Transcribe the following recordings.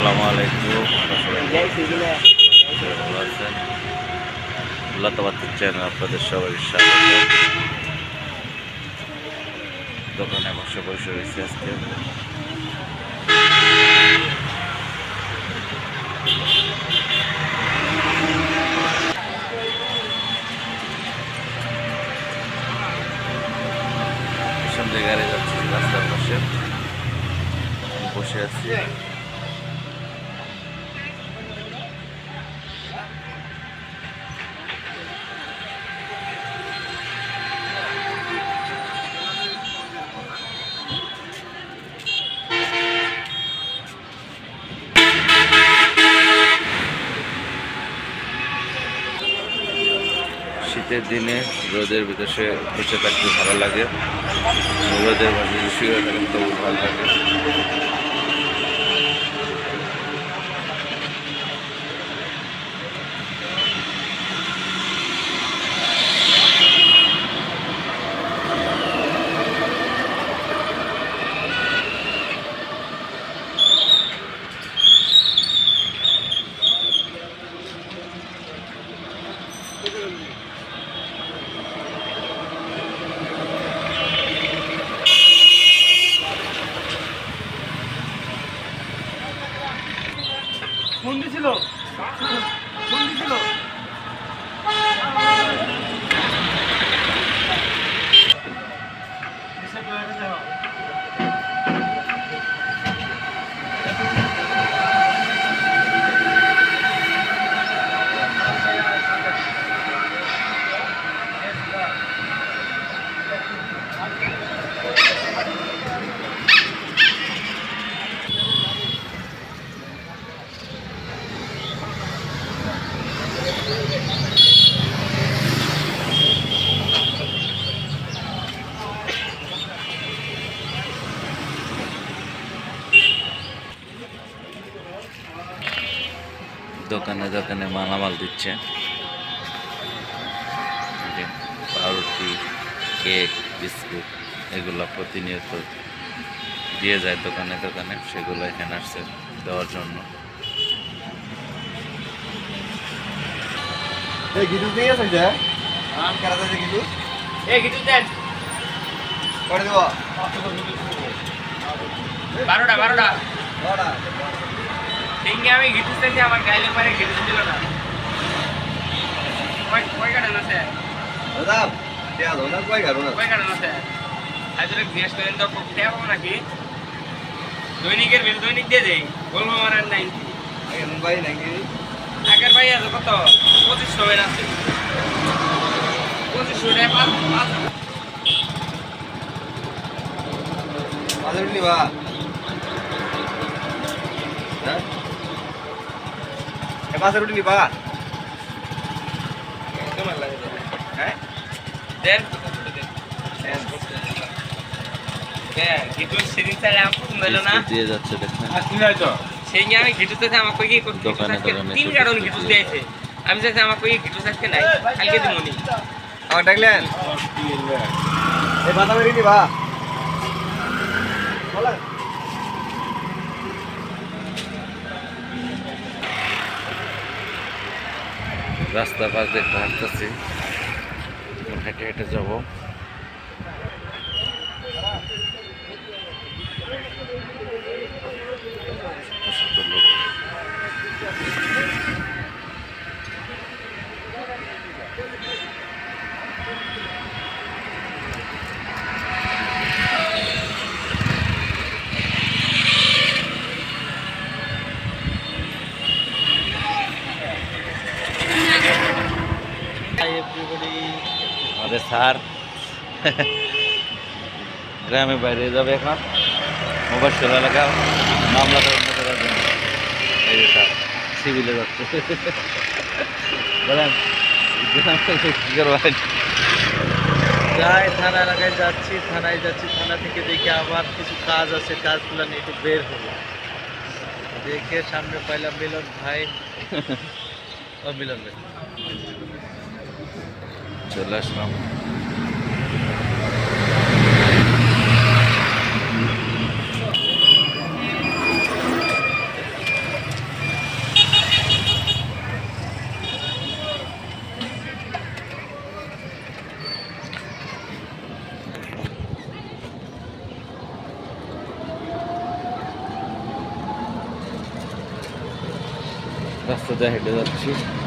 আসসালামু আলাইকুম ভালো আছেন। লতাবাদ চ্যানেল আপনাদের সবাই স্বাগত। দোকানে বসে বসে গাড়ি যাচ্ছি, রাস্তার পাশে। বসে আছি। শীতের দিনে রোদের ভিতরে বসে থাকতে ভালো লাগে। রোদের মাঝে শুয়ে থাকতে ভালো লাগে। ফোন ছিল। বন্ধু দিছিল দোকানে দোকানে মালামাল দিচ্ছে। পাউরুটি কেক বিস্কুট এগুলো প্রতিনিয়ত দিয়ে যায় দোকানে দোকানে সেগুলো এখানে আসছে দেওয়ার জন্য। এই গিটু দিয়ে আছে যে আম করা আছে গিটু? এই কিছু দেন। করে দেব। বারোটা বারোটা। ঠিক আমি ঘিটু চাইছি আমার গাইলে পারে ঘিটু দিল না। কয় কয় কাটান আছে? দাদা দেয়া দাও না কই গারো না কয় কাটান আছে? আজরে জিজ্ঞেস করেন তো ঠেয়া পাবো নাকি? দৈনিকের বিল দৈনিক দিয়ে দেই বলব আমার আর নাই। মুম্বাই নাকি? আগের ভাই আছে কত? পঁচিশশো বের আছে। পঁচিশশো টাকা পাঁচ পাঁচ আদর নিবা? হ্যাঁ? নিবা তোমার লাগে হ্যাঁ? দেন আমি আমাকে চাইছি আমাকে ঘিটু আজকে নাই কালকে দিমনি। আমার ডাকলেন। এই বাদামের নিবা। বলা রাস্তা পাশ দেখতে হাঁটতেছি হেঁটে হেঁটে যাবো ছোট ছোট লোক আমাদের স্যার। গ্রামে বাইরে যাবে এখন। মোবাইল এলাকা। মামলা তদন্ত করার জন্য এই যে স্যার, সিভিলে যাচ্ছে। বলেন কি করবেন? যাই থানা এলাকায় যাচ্ছি, থানায় যাচ্ছি। থানা থেকে দেখে আবার কিছু কাজ আছে, কাজগুলো নিয়ে একটু বের হলো দেখে সামনে পাইলাম মিলন ভাই। ও মিলন ভাই। to less than That's the day that she...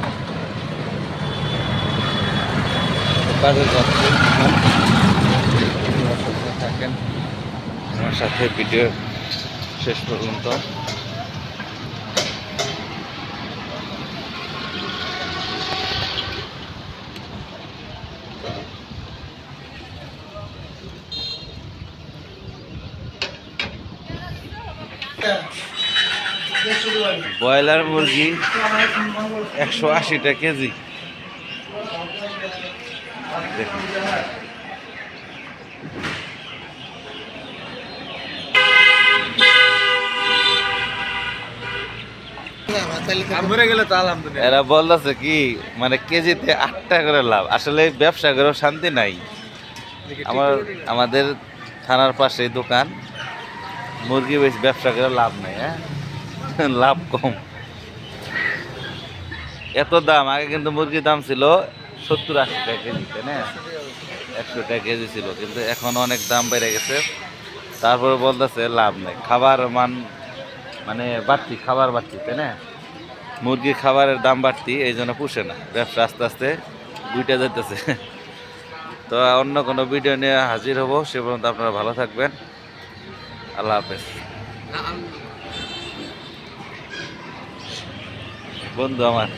সাথে থাকেন। আমার সাথে ভিডিও শেষ পর্যন্ত। ব্রয়লার মুরগি একশো আশিটা কেজি। দেখুন। এরা বলতেছে কি মানে কেজিতে আট টাকা করে লাভ। আসলে ব্যবসা করেও শান্তি নাই। আমার আমাদের থানার পাশে দোকান। মুরগি বেশ ব্যবসা করে লাভ নাই হ্যাঁ? লাভ কম। এত দাম আগে কিন্তু মুরগির দাম ছিল সত্তর আশি টাকা কেজি, তাই না? একশো টাকা কেজি ছিল, কিন্তু এখন অনেক দাম বেড়ে গেছে। তারপরে বলতেছে, লাভ নেই। খাবার মান মানে বাড়তি, খাবার বাড়তি, তাই না? মুরগির খাবারের দাম বাড়তি, এই জন্য পুষে না। ব্যবসা আস্তে আস্তে গুইটা যেতেছে তো অন্য কোনো ভিডিও নিয়ে হাজির হব, সে পর্যন্ত আপনারা ভালো থাকবেন। আল্লাহ হাফেজ। বন্ধু আমার।